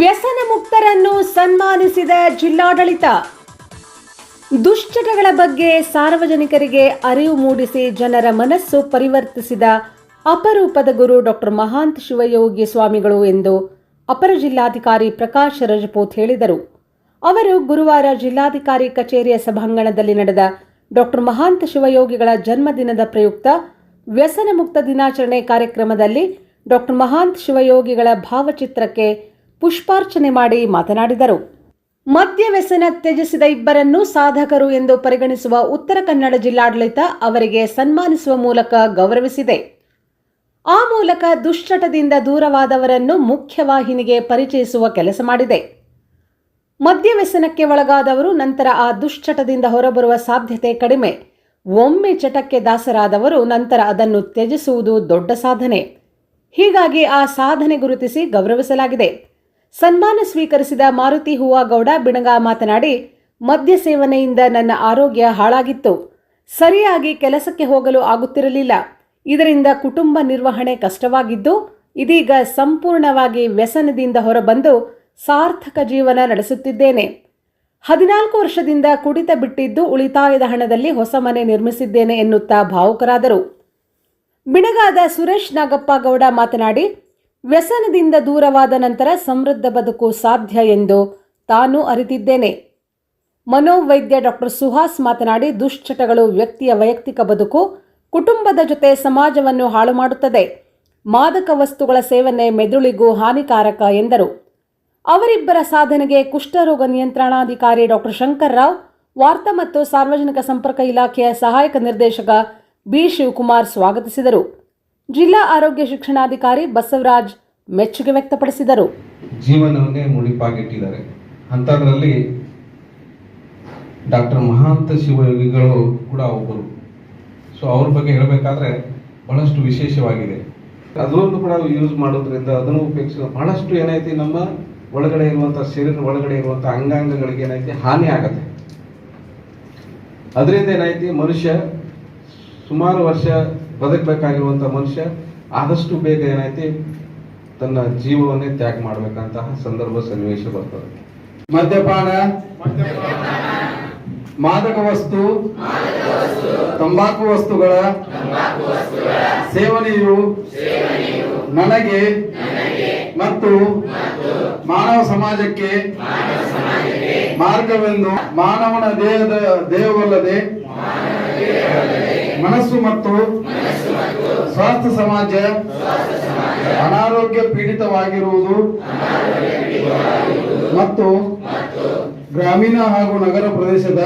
ವ್ಯಸನ ಮುಕ್ತರನ್ನು ಸನ್ಮಾನಿಸಿದ ಜಿಲ್ಲಾಡಳಿತ. ದುಶ್ಚಟಗಳ ಬಗ್ಗೆ ಸಾರ್ವಜನಿಕರಿಗೆ ಅರಿವು ಮೂಡಿಸಿ ಜನರ ಮನಸ್ಸು ಪರಿವರ್ತಿಸಿದ ಅಪರೂಪದ ಗುರು ಡಾಕ್ಟರ್ ಮಹಾಂತ ಶಿವಯೋಗಿ ಸ್ವಾಮಿಗಳು ಎಂದು ಅಪರ ಜಿಲ್ಲಾಧಿಕಾರಿ ಪ್ರಕಾಶ್ ರಜಪೂತ್ ಹೇಳಿದರು. ಅವರು ಗುರುವಾರ ಜಿಲ್ಲಾಧಿಕಾರಿ ಕಚೇರಿಯ ಸಭಾಂಗಣದಲ್ಲಿ ನಡೆದ ಡಾಕ್ಟರ್ ಮಹಾಂತ ಶಿವಯೋಗಿಗಳ ಜನ್ಮದಿನದ ಪ್ರಯುಕ್ತ ವ್ಯಸನ ಮುಕ್ತ ದಿನಾಚರಣೆ ಕಾರ್ಯಕ್ರಮದಲ್ಲಿ ಡಾಕ್ಟರ್ ಮಹಾಂತ್ ಶಿವಯೋಗಿಗಳ ಭಾವಚಿತ್ರಕ್ಕೆ ಪುಷ್ಪಾರ್ಚನೆ ಮಾಡಿ ಮಾತನಾಡಿದರು. ಮದ್ಯ ವ್ಯಸನ ತ್ಯಜಿಸಿದ ಇಬ್ಬರನ್ನು ಸಾಧಕರು ಎಂದು ಪರಿಗಣಿಸುವ ಉತ್ತರ ಕನ್ನಡ ಜಿಲ್ಲಾಡಳಿತ ಅವರಿಗೆ ಸನ್ಮಾನಿಸುವ ಮೂಲಕ ಗೌರವಿಸಿದೆ. ಆ ಮೂಲಕ ದುಶ್ಚಟದಿಂದ ದೂರವಾದವರನ್ನು ಮುಖ್ಯವಾಹಿನಿಗೆ ಪರಿಚಯಿಸುವ ಕೆಲಸ ಮಾಡಿದೆ. ಮದ್ಯ ವ್ಯಸನಕ್ಕೆ ಒಳಗಾದವರು ನಂತರ ಆ ದುಶ್ಚಟದಿಂದ ಹೊರಬರುವ ಸಾಧ್ಯತೆ ಕಡಿಮೆ. ಒಮ್ಮೆ ಚಟಕ್ಕೆ ದಾಸರಾದವರು ನಂತರ ಅದನ್ನು ತ್ಯಜಿಸುವುದು ದೊಡ್ಡ ಸಾಧನೆ. ಹೀಗಾಗಿ ಆ ಸಾಧನೆ ಗುರುತಿಸಿ ಗೌರವಿಸಲಾಗಿದೆ. ಸನ್ಮಾನ ಸ್ವೀಕರಿಸಿದ ಮಾರುತಿ ಹೂವಾಗೌಡ ಬಿಣಗ ಮಾತನಾಡಿ, ಮದ್ಯ ಸೇವನೆಯಿಂದ ನನ್ನ ಆರೋಗ್ಯ ಹಾಳಾಗಿತ್ತು. ಸರಿಯಾಗಿ ಕೆಲಸಕ್ಕೆ ಹೋಗಲು ಆಗುತ್ತಿರಲಿಲ್ಲ. ಇದರಿಂದ ಕುಟುಂಬ ನಿರ್ವಹಣೆ ಕಷ್ಟವಾಗಿದ್ದು, ಇದೀಗ ಸಂಪೂರ್ಣವಾಗಿ ವ್ಯಸನದಿಂದ ಹೊರಬಂದು ಸಾರ್ಥಕ ಜೀವನ ನಡೆಸುತ್ತಿದ್ದೇನೆ. ಹದಿನಾಲ್ಕು ವರ್ಷದಿಂದ ಕುಡಿತ ಬಿಟ್ಟಿದ್ದು ಉಳಿತಾಯದ ಹಣದಲ್ಲಿ ಹೊಸ ಮನೆ ನಿರ್ಮಿಸಿದ್ದೇನೆ ಎನ್ನುತ್ತಾ ಭಾವುಕರಾದರು. ಬಿಣಗಾದ ಸುರೇಶ್ ನಾಗಪ್ಪ ಗೌಡ ಮಾತನಾಡಿ, ವ್ಯಸನದಿಂದ ದೂರವಾದ ನಂತರ ಸಮೃದ್ಧ ಬದುಕು ಸಾಧ್ಯ ಎಂದು ತಾನು ಅರಿತಿದ್ದೇನೆ. ಮನೋವೈದ್ಯ ಡಾಕ್ಟರ್ ಸುಹಾಸ್ ಮಾತನಾಡಿ, ದುಶ್ಚಟಗಳು ವ್ಯಕ್ತಿಯ ವೈಯಕ್ತಿಕ ಬದುಕು, ಕುಟುಂಬದ ಜೊತೆ ಸಮಾಜವನ್ನು ಹಾಳು ಮಾಡುತ್ತದೆ. ಮಾದಕ ವಸ್ತುಗಳ ಸೇವನೆ ಮೆದುಳಿಗೂ ಹಾನಿಕಾರಕ ಎಂದರು. ಅವರಿಬ್ಬರ ಸಾಧನೆಗೆ ಕುಷ್ಠರೋಗ ನಿಯಂತ್ರಣಾಧಿಕಾರಿ ಡಾಕ್ಟರ್ ಶಂಕರ್ ರಾವ್, ವಾರ್ತಾ ಮತ್ತು ಸಾರ್ವಜನಿಕ ಸಂಪರ್ಕ ಇಲಾಖೆಯ ಸಹಾಯಕ ನಿರ್ದೇಶಕ ಬಿ ಶಿವಕುಮಾರ್ ಸ್ವಾಗತಿಸಿದರು. ಜಿಲ್ಲಾ ಆರೋಗ್ಯ ಶಿಕ್ಷಣಾಧಿಕಾರಿ ಬಸವರಾಜ್ ಮೆಚ್ಚುಗೆ ವ್ಯಕ್ತಪಡಿಸಿದರು. ಜೀವನವನ್ನೇ ಮುಡಿಪಾಗಿಟ್ಟಿದ್ದಾರೆ. ಅಂಥದ್ರಲ್ಲಿ ಡಾಕ್ಟರ್ ಮಹಾಂತ ಶಿವಯೋಗಿಗಳು ಕೂಡ ಒಬ್ಬರು. ಸೊ ಅವ್ರ ಬಗ್ಗೆ ಹೇಳಬೇಕಾದ್ರೆ ಬಹಳಷ್ಟು ವಿಶೇಷವಾಗಿದೆ. ಅದರಲ್ಲೂ ಕೂಡ ಯೂಸ್ ಮಾಡೋದ್ರಿಂದ ಅದನ್ನು ಉಪಯೋಗಿಸ ಬಹಳಷ್ಟು ಏನೈತಿ ನಮ್ಮ ಒಳಗಡೆ ಇರುವಂಥ ಶರೀರದ ಒಳಗಡೆ ಇರುವಂಥ ಅಂಗಾಂಗಗಳಿಗೆ ಏನೈತಿ ಹಾನಿ ಆಗತ್ತೆ. ಅದರಿಂದ ಏನೈತಿ ಮನುಷ್ಯ ಸುಮಾರು ವರ್ಷ ಬದುಕಬೇಕಾಗಿರುವಂಥ ಮನುಷ್ಯ ಆದಷ್ಟು ಬೇಗ ಏನೈತಿ ತನ್ನ ಜೀವವನ್ನೇ ತ್ಯಾಗ ಮಾಡಬೇಕಂತಹ ಸಂದರ್ಭ ಸನ್ನಿವೇಶ ಬರ್ತದೆ. ಮದ್ಯಪಾನ. ಮಾದಕ ವಸ್ತು. ತಂಬಾಕು ವಸ್ತುಗಳ. ಸೇವನೆಯು ನನಗೆ. ಮತ್ತು ಮಾನವ ಸಮಾಜಕ್ಕೆ. ಮಾರ್ಗವೆಂದು ಮಾನವನ ದೇಹದ ದೇಹವಲ್ಲದೆ ಮನಸ್ಸು ಮತ್ತು ಸ್ವಾಸ್ಥ್ಯ ಸಮಾಜ ಅನಾರೋಗ್ಯ ಪೀಡಿತವಾಗಿರುವುದು ಮತ್ತು ಗ್ರಾಮೀಣ ಹಾಗೂ ನಗರ ಪ್ರದೇಶದ